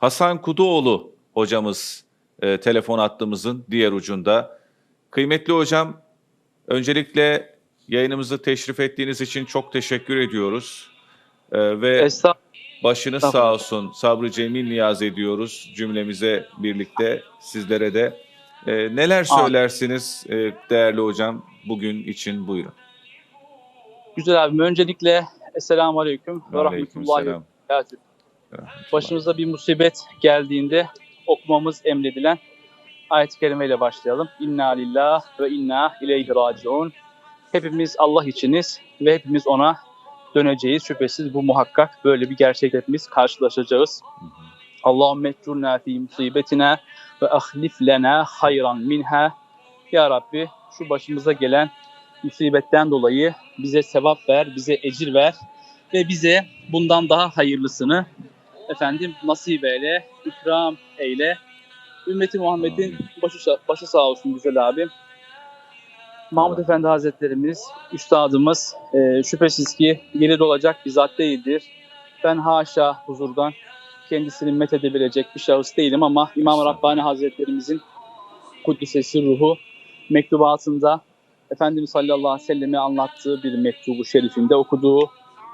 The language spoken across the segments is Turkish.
Hasan Kuduoğlu hocamız e, telefon hattımızın diğer ucunda. Kıymetli hocam, öncelikle yayınımızı teşrif ettiğiniz için çok teşekkür ediyoruz. E, ve başınız sağ olsun, sabrı cemil niyaz ediyoruz cümlemize birlikte sizlere de. E, neler söylersiniz e, değerli hocam bugün için buyurun. Güzel abim. Öncelikle Esselamu Aleyküm ve Rahmetullahi ve. Başımıza bir musibet geldiğinde okumamız emredilen ayet-i kerimeyle başlayalım. İnna lillah ve inna ileyhi raciun. Hepimiz Allah içiniz ve hepimiz ona döneceğiz. Şüphesiz bu muhakkak böyle bir gerçek hepimiz karşılaşacağız. Allahümme ecurna fi musibetina ve ahlif lena hayran minha. Ya Rabbi şu başımıza gelen musibetten dolayı bize sevap ver, bize ecir ver ve bize bundan daha hayırlısını efendim nasip eyle, ikram eyle. Ümmeti Muhammed'in başı, başı sağ olsun güzel abi. Mahmud Allah. Efendi Hazretlerimiz, üstadımız e, şüphesiz ki gelir olacak bir zat değildir. Ben haşa huzurdan kendisini methedebilecek bir şahıs değilim ama İmam. Rabbani Hazretlerimizin Kuddisesi ruhu mektubatında Efendimiz sallallahu aleyhi ve sellem'i anlattığı bir mektubu şerifinde okuduğu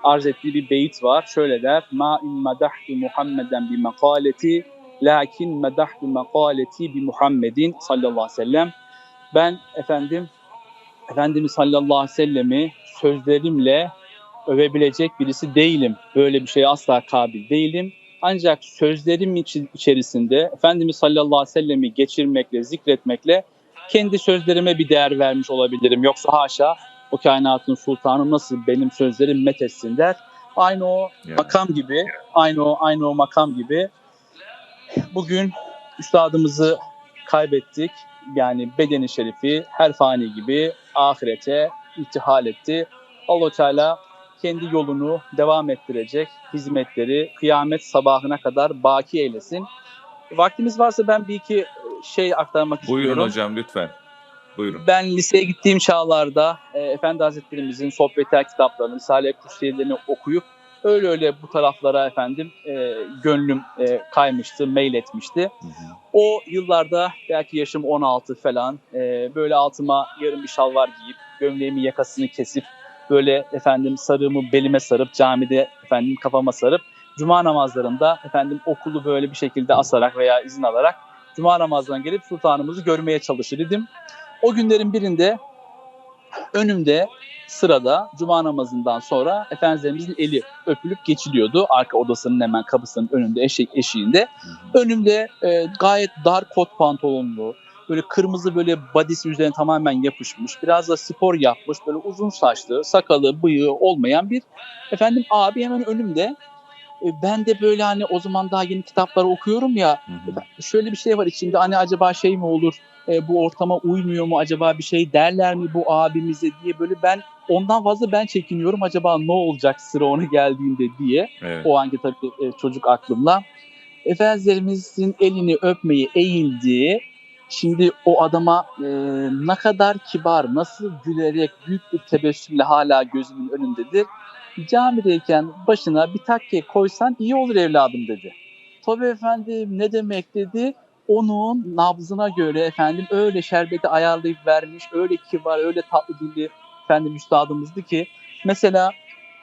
arz ettiği bir beyit var. Şöyle der. Ma in medahtu Muhammeden bi makaleti lakin medahtu makaleti bi Muhammedin sallallahu aleyhi ve sellem. Ben efendim Efendimiz sallallahu aleyhi ve sellemi sözlerimle övebilecek birisi değilim. Böyle bir şeye asla kabil değilim. Ancak sözlerim içerisinde Efendimiz sallallahu aleyhi ve sellemi geçirmekle, zikretmekle kendi sözlerime bir değer vermiş olabilirim. Yoksa haşa o kainatın sultanı nasıl benim sözlerim methetsin der. Aynı o Yani. makam gibi, aynı o aynı o makam gibi. Bugün üstadımızı kaybettik. Yani bedeni şerifi her fani gibi ahirete irtihal etti. allah Teala kendi yolunu devam ettirecek hizmetleri kıyamet sabahına kadar baki eylesin. Vaktimiz varsa ben bir iki şey aktarmak Buyurun istiyorum. hocam lütfen. Buyurun. Ben liseye gittiğim çağlarda e, Efendi Hazretlerimizin sohbetler kitaplarını, Risale-i Kursiyelerini okuyup öyle öyle bu taraflara efendim e, gönlüm e, kaymıştı, meyletmişti. Hı hı. O yıllarda belki yaşım 16 falan e, böyle altıma yarım bir şalvar giyip gömleğimin yakasını kesip böyle efendim sarığımı belime sarıp camide efendim kafama sarıp cuma namazlarında efendim okulu böyle bir şekilde asarak veya izin alarak cuma namazdan gelip sultanımızı görmeye çalışır idim. O günlerin birinde önümde sırada cuma namazından sonra Efendimizin eli öpülüp geçiliyordu. Arka odasının hemen kapısının önünde eşek eşiğinde. Hı hı. Önümde e, gayet dar kot pantolonlu, böyle kırmızı böyle badisi üzerine tamamen yapışmış, biraz da spor yapmış, böyle uzun saçlı, sakalı, bıyığı olmayan bir efendim abi hemen önümde. E, ben de böyle hani o zaman daha yeni kitapları okuyorum ya, Hı hı. şöyle bir şey var içinde hani acaba şey mi olur, e, bu ortama uymuyor mu acaba bir şey derler mi bu abimize diye böyle ben ondan fazla ben çekiniyorum acaba ne olacak sıra ona geldiğinde diye Evet. o anki tabii e, çocuk aklımla. Efendimizin elini öpmeyi eğildi. Şimdi o adama e, ne kadar kibar, nasıl gülerek büyük bir tebessümle hala gözümün önündedir. Camideyken başına bir takke koysan iyi olur evladım dedi. Tabii efendim ne demek dedi. Onun nabzına göre efendim öyle şerbeti ayarlayıp vermiş, öyle kibar, öyle tatlı dilli efendim üstadımızdı ki. Mesela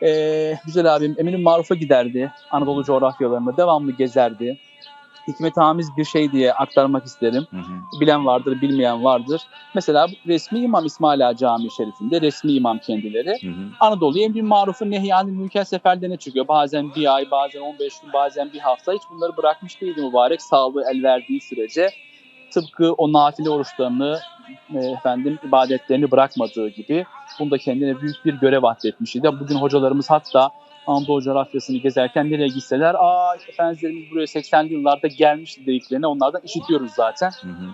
ee, güzel abim Emin Maruf'a giderdi. Anadolu coğrafyalarında devamlı gezerdi. Hikmet Amiz bir şey diye aktarmak isterim. Hı hı. Bilen vardır, bilmeyen vardır. Mesela resmi imam İsmail Ağa Camii Şerifinde resmi imam kendileri. Hı hı. Anadolu'ya Emin Maruf'un Nehyan-ı Mülkel seferlerine çıkıyor. Bazen bir ay, bazen 15 gün, bazen bir hafta. Hiç bunları bırakmış değildi mübarek. Sağlığı el verdiği sürece. Tıpkı o nafile oruçlarını, e, efendim ibadetlerini bırakmadığı gibi bunu da kendine büyük bir görev atfetmişti. Bugün hocalarımız hatta Anadolu coğrafyasını gezerken nereye gitseler aa işte Efendimiz buraya 80'li yıllarda gelmişti dediklerini onlardan işitiyoruz zaten. Hı hı.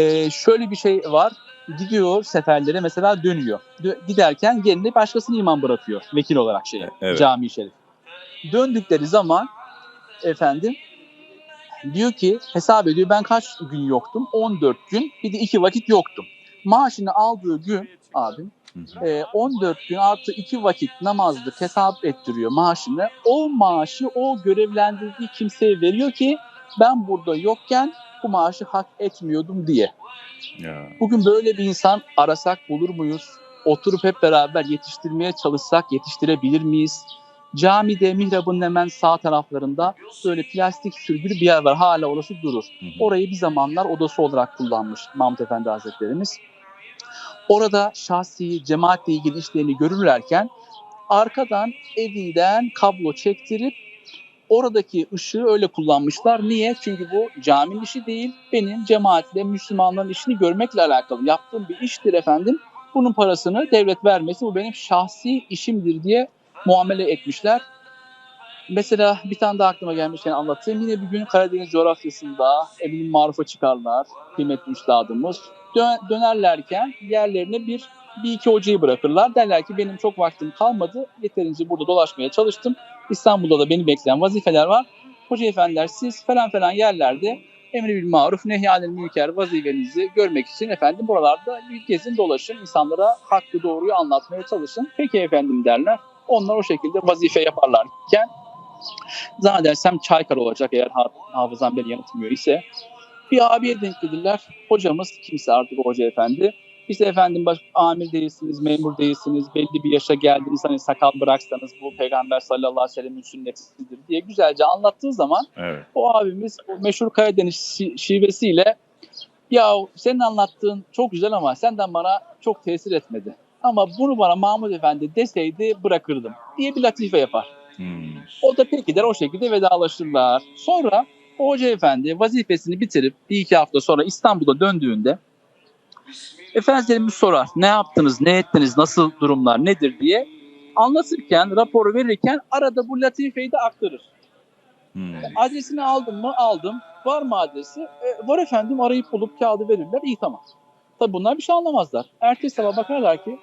Ee, şöyle bir şey var. Gidiyor seferlere mesela dönüyor. Dö- giderken yerine başkasını imam bırakıyor vekil olarak şeye, Evet. cami şerif. Döndükleri zaman efendim diyor ki hesap ediyor ben kaç gün yoktum? 14 gün bir de iki vakit yoktum. Maaşını aldığı gün abim. E, 14 gün artı 2 vakit namazlık hesap ettiriyor maaşını. O maaşı o görevlendirdiği kimseye veriyor ki ben burada yokken bu maaşı hak etmiyordum diye. Ya. Bugün böyle bir insan arasak bulur muyuz? Oturup hep beraber yetiştirmeye çalışsak yetiştirebilir miyiz? Camide mihrabın hemen sağ taraflarında böyle plastik sürgülü bir yer var. Hala orası durur. Hı hı. Orayı bir zamanlar odası olarak kullanmış Mahmut Efendi Hazretlerimiz. Orada şahsi cemaatle ilgili işlerini görürlerken arkadan evinden kablo çektirip oradaki ışığı öyle kullanmışlar. Niye? Çünkü bu caminin işi değil, benim cemaatle Müslümanların işini görmekle alakalı yaptığım bir iştir efendim. Bunun parasını devlet vermesi bu benim şahsi işimdir diye muamele etmişler. Mesela bir tane daha aklıma gelmişken anlatayım. Yine bir gün Karadeniz coğrafyasında eminim marufa çıkarlar kıymetli üstadımız. Dö- dönerlerken yerlerine bir bir iki hocayı bırakırlar. Derler ki benim çok vaktim kalmadı. Yeterince burada dolaşmaya çalıştım. İstanbul'da da beni bekleyen vazifeler var. Hoca efendiler siz falan falan yerlerde emri bil maruf nehyanil münker vazifenizi görmek için efendim buralarda bir gezin dolaşın. insanlara hakkı doğruyu anlatmaya çalışın. Peki efendim derler. Onlar o şekilde vazife yaparlarken zannedersem Çaykar olacak eğer ha- hafızam beni yanıltmıyor ise. Bir abiye denk gelirler. Hocamız kimse artık hoca efendi. İşte efendim baş, amir değilsiniz, memur değilsiniz, belli bir yaşa geldiniz hani sakal bıraksanız bu peygamber sallallahu aleyhi ve sellem'in sünnetidir diye güzelce anlattığı zaman Evet. o abimiz o meşhur Karadeniz şi- şivesiyle ya senin anlattığın çok güzel ama senden bana çok tesir etmedi. Ama bunu bana Mahmut Efendi deseydi bırakırdım diye bir latife yapar. Hmm. O da peki der o şekilde vedalaşırlar. Sonra o hoca efendi vazifesini bitirip bir iki hafta sonra İstanbul'a döndüğünde Efendilerimiz sorar ne yaptınız, ne ettiniz, nasıl durumlar, nedir diye. Anlatırken, raporu verirken arada bu latifeyi de aktarır. Hmm. Adresini aldın mı? Aldım. Var mı adresi? E, var efendim arayıp bulup kağıdı verirler. İyi tamam. Tabi bunlar bir şey anlamazlar. Ertesi sabah bakarlar ki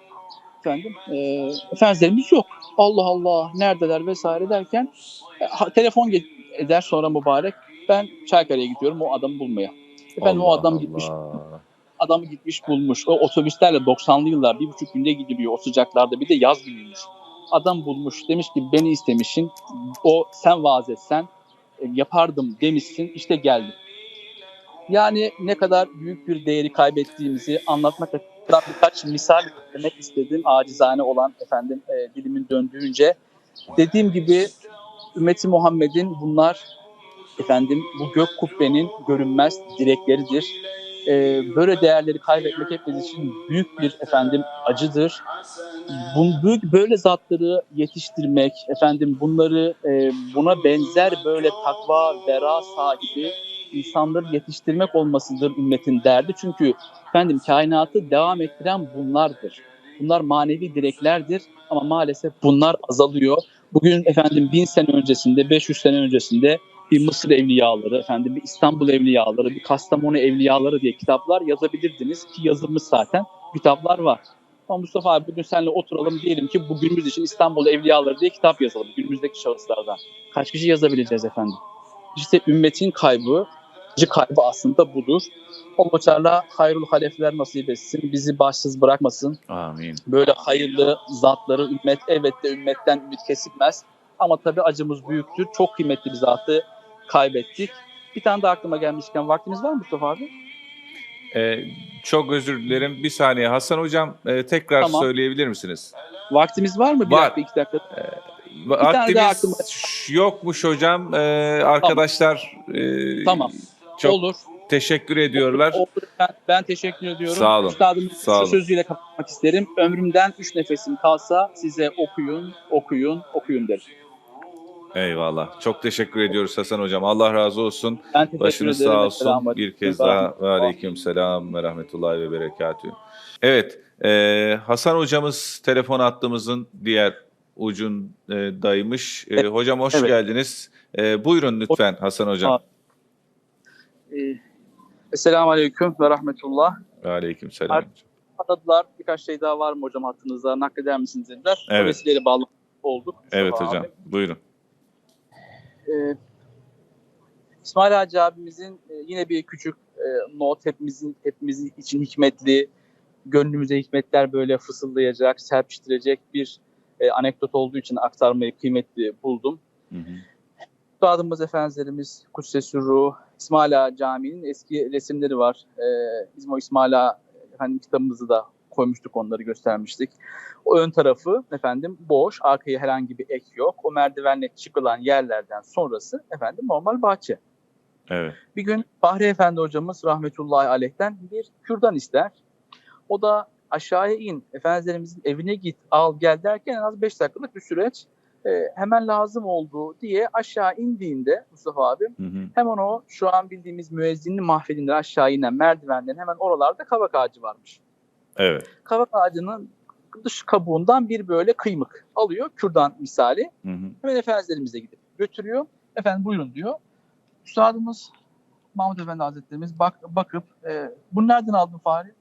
efendim e, efendilerimiz yok. Allah Allah neredeler vesaire derken e, telefon eder sonra mübarek. Ben Çaykara'ya gidiyorum o adamı bulmaya. Efendim o Allah adam gitmiş Allah. adam gitmiş bulmuş. O otobüslerle 90'lı yıllar bir buçuk günde gidiliyor o sıcaklarda bir de yaz günüymüş. Adam bulmuş demiş ki beni istemişsin o sen vaaz etsen e, yapardım demişsin işte geldim. Yani ne kadar büyük bir değeri kaybettiğimizi anlatmak adına birkaç misal vermek istedim acizane olan efendim e, dilimin döndüğünce. Dediğim gibi ümmeti Muhammed'in bunlar efendim bu gök kubbenin görünmez direkleridir. Ee, böyle değerleri kaybetmek hepimiz için büyük bir efendim acıdır. Büyük böyle zatları yetiştirmek, efendim bunları e, buna benzer böyle takva, vera sahibi insanları yetiştirmek olmasıdır ümmetin derdi. Çünkü efendim kainatı devam ettiren bunlardır. Bunlar manevi direklerdir ama maalesef bunlar azalıyor. Bugün efendim bin sene öncesinde, 500 sene öncesinde bir Mısır evliyaları, efendim bir İstanbul evliyaları, bir Kastamonu evliyaları diye kitaplar yazabilirdiniz ki yazılmış zaten kitaplar var. Ama Mustafa abi bugün seninle oturalım diyelim ki bugünümüz için İstanbul evliyaları diye kitap yazalım günümüzdeki şahıslardan. Kaç kişi yazabileceğiz efendim? İşte ümmetin kaybı, kaybı aslında budur. Allah Teala hayrul halefler nasip etsin, bizi başsız bırakmasın Amin. böyle hayırlı zatları ümmet elbette ümmetten ümit kesilmez. Ama tabii acımız büyüktür. Çok kıymetli bir zatı kaybettik. Bir tane daha aklıma gelmişken vaktimiz var mı Mustafa abi? Ee, çok özür dilerim. Bir saniye. Hasan Hocam e, tekrar Tamam. söyleyebilir misiniz? Vaktimiz var mı? Bir Var. dakika, iki dakika. Tane daha Vaktimiz yokmuş hocam. Ee, arkadaşlar e, Tamam. çok Olur. teşekkür ediyorlar. Olur. Ben, ben teşekkür ediyorum. Sağ olun. Üstadımın Sağ olun. sözüyle kapatmak isterim. Ömrümden üç nefesim kalsa size okuyun, okuyun, okuyun derim. Eyvallah. Çok teşekkür ediyoruz Hasan Hocam. Allah razı olsun. Başınız ederim. sağ olsun. Esselamu Bir kez daha ve aleyküm selam ve rahmetullahi ve berekatühü. Evet, e, Hasan hocamız telefon hattımızın diğer ucundaymış. E, hocam hoş Evet. geldiniz. E, buyurun lütfen Hasan hocam. Ee, Esselamu Aleyküm ve Rahmetullah. Ve aleyküm selam. Ar- Aradılar. Birkaç şey daha var mı hocam hattınızda? Nakleder misiniz dediler. Evet. O vesileyle bağlı olduk. Mustafa Evet abi. hocam, buyurun. Ee, İsmail Hacı abimizin e, yine bir küçük e, not hepimizin hepimizin için hikmetli gönlümüze hikmetler böyle fısıldayacak, serpiştirecek bir e, anekdot olduğu için aktarmayı kıymetli buldum. Hı hı. Üstadımız Efendilerimiz Kudsesi Ruh, İsmail Ağa Camii'nin eski resimleri var. Ee, bizim o İsmail Ağa efendim, kitabımızı da koymuştuk, onları göstermiştik. O ön tarafı efendim boş, arkaya herhangi bir ek yok. O merdivenle çıkılan yerlerden sonrası efendim normal bahçe. Evet. Bir gün Bahri Efendi hocamız rahmetullahi aleyhten bir kürdan ister. O da aşağıya in, Efendilerimizin evine git, al gel derken en az 5 dakikalık bir süreç e, hemen lazım oldu diye aşağı indiğinde Mustafa abi Hı hı. hemen o şu an bildiğimiz müezzinli mahfilinden aşağı inen merdivenden hemen oralarda kavak ağacı varmış. Evet. Kavak ağacının dış kabuğundan bir böyle kıymık alıyor kürdan misali. Hı hı. Hemen Efendilerimize gidip götürüyor. Efendim buyurun diyor. Üstadımız Mahmut Efendi Hazretlerimiz bak, bakıp e, bunu nereden aldın Fahri?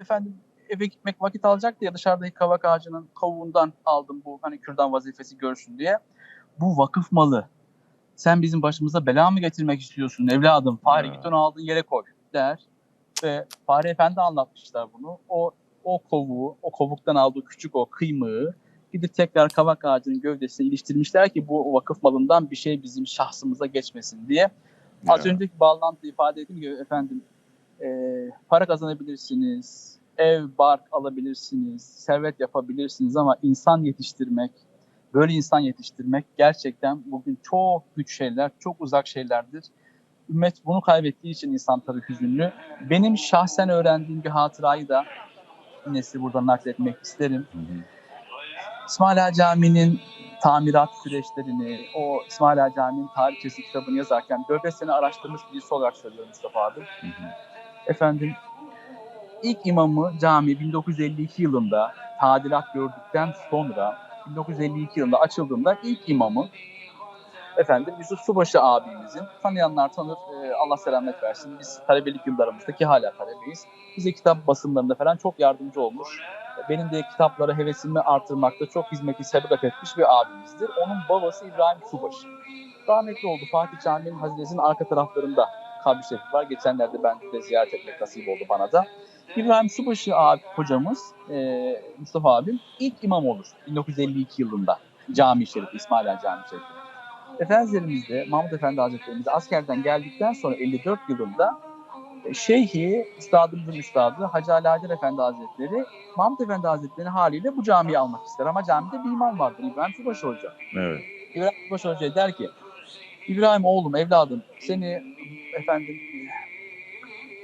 Efendim eve gitmek vakit alacaktı ya dışarıdaki kavak ağacının kavuğundan aldım bu hani kürdan vazifesi görsün diye. Bu vakıf malı. Sen bizim başımıza bela mı getirmek istiyorsun evladım? Fahri git onu aldığın yere koy der. Ve Fahri Efendi anlatmışlar bunu. O o kovuğu, o kovuktan aldığı küçük o kıymığı gidip tekrar kavak ağacının gövdesine iliştirmişler ki bu vakıf malından bir şey bizim şahsımıza geçmesin diye. Az Ya. önceki bağlantı ifade ettiğim gibi efendim e, para kazanabilirsiniz, ev, bark alabilirsiniz, servet yapabilirsiniz ama insan yetiştirmek, böyle insan yetiştirmek gerçekten bugün çok güç şeyler, çok uzak şeylerdir. Ümmet bunu kaybettiği için insan tabii hüzünlü. Benim şahsen öğrendiğim bir hatırayı da yine size buradan nakletmek isterim. Hı hı. Camii'nin tamirat süreçlerini, o İsmail Ağa Camii'nin tarihçesi kitabını yazarken 4-5 sene araştırmış birisi olarak söylüyorum Mustafa abi. Hı hı. Efendim ilk imamı cami 1952 yılında tadilat gördükten sonra 1952 yılında açıldığında ilk imamı efendim Yusuf Subaşı abimizin tanıyanlar tanır e, Allah selamet versin. Biz talebelik yıllarımızdaki hala talebeyiz. Bize kitap basımlarında falan çok yardımcı olmuş. Benim de kitaplara hevesimi artırmakta çok hizmeti sebep etmiş bir abimizdir. Onun babası İbrahim Subaşı. Rahmetli oldu. Fatih Camii'nin hazinesinin arka taraflarında kabri şerifi var. Geçenlerde ben de ziyaret etmek nasip oldu bana da. İbrahim Subaşı abi, hocamız, e, Mustafa abim ilk imam olur 1952 yılında cami şerifi, İsmail Ağa Cami şerifi. Efendilerimiz de, Mahmut Efendi Hazretlerimiz de askerden geldikten sonra 54 yılında e, Şeyhi, üstadımızın üstadı Hacı Ali Hacer Efendi Hazretleri, Mahmut Efendi Hazretleri'nin haliyle bu camiyi almak ister. Ama camide bir imam vardır, İbrahim Subaşı Hoca. Evet. İbrahim Subaşı Hoca der ki, İbrahim oğlum, evladım seni efendim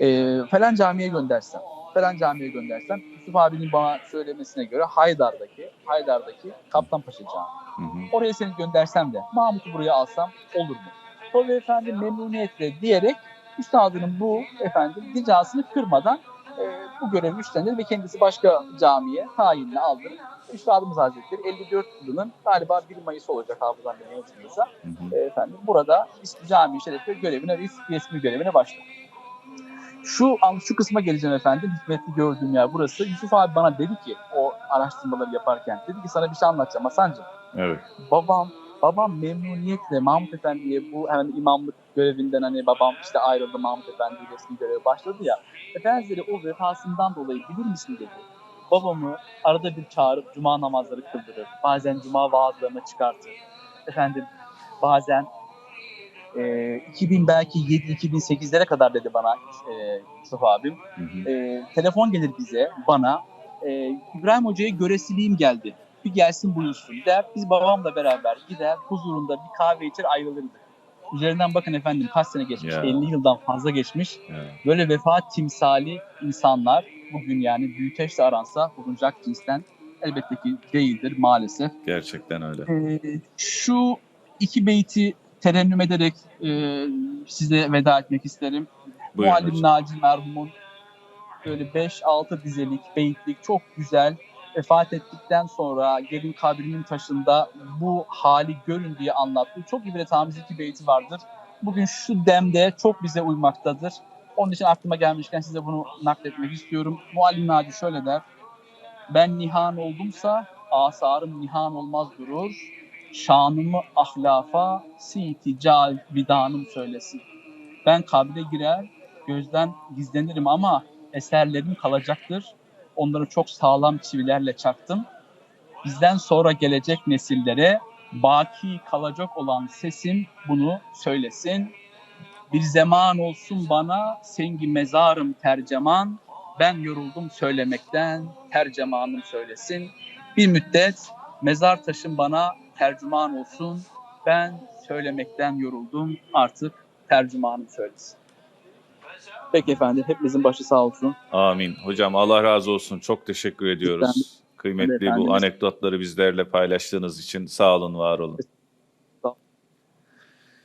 e, falan camiye göndersem, falan camiye göndersem, Yusuf abinin bana söylemesine göre Haydar'daki, Haydar'daki Kaptanpaşa Camii. Hı hı. Oraya seni göndersem de Mahmut'u buraya alsam olur mu? Tabii efendim memnuniyetle diyerek üstadının bu efendim ricasını kırmadan e, bu görevi üstlenir ve kendisi başka camiye tayinini aldırır. Üstadımız Hazretleri 54 yılının galiba 1 Mayıs olacak hafızam beni hı. e, efendim burada İsmi Camii Şerif'te görevine, res- resmi görevine başlar. Şu şu kısma geleceğim efendim. Hikmetli gördüğüm yer burası. Yusuf abi bana dedi ki o araştırmaları yaparken dedi ki sana bir şey anlatacağım Hasan'cığım Evet. babam babam memnuniyetle Mahmut Efendi'ye bu hemen imamlık görevinden hani babam işte ayrıldı Mahmut Efendi resmi görevi başladı ya. Efendileri o vefasından dolayı bilir misin dedi. Babamı arada bir çağırıp cuma namazları kıldırır. Bazen cuma vaazlarına çıkartır. Efendim bazen e, 2000 belki 7-2008'lere kadar dedi bana e, Mustafa abim Hı hı. e, telefon gelir bize bana e, İbrahim Hoca'ya göresiliğim geldi bir gelsin buyursun der biz babamla beraber gider huzurunda bir kahve içer ayrılırdık. Üzerinden bakın efendim kaç sene geçmiş Ya. 50 yıldan fazla geçmiş Evet. böyle vefat timsali insanlar bugün yani büyüteçle aransa bulunacak cinsten elbette ki değildir maalesef. Gerçekten öyle. Ee, şu iki beyti terennüm ederek e, size veda etmek isterim. Buyurun Muallim hocam. Naci merhumun böyle 5-6 dizelik, beyitlik çok güzel vefat ettikten sonra gelin kabrinin taşında bu hali görün diye anlattığı çok ibretamiz iki beyti vardır. Bugün şu demde çok bize uymaktadır. Onun için aklıma gelmişken size bunu nakletmek istiyorum. Muallim Naci şöyle der. Ben nihan oldumsa asarım nihan olmaz durur. Şanımı ahlafa siti vidanım söylesin. Ben kabre girer gözden gizlenirim ama eserlerim kalacaktır. onları çok sağlam çivilerle çaktım. Bizden sonra gelecek nesillere baki kalacak olan sesim bunu söylesin. Bir zaman olsun bana sengi mezarım terceman. Ben yoruldum söylemekten tercümanım söylesin. Bir müddet mezar taşım bana tercüman olsun. Ben söylemekten yoruldum artık tercümanım söylesin. Peki efendim hepimizin başı sağ olsun. Amin. Hocam Allah razı olsun. Çok teşekkür ediyoruz. Kıymetli bu Efendimiz- anekdotları bizlerle paylaştığınız için sağ olun, var olun.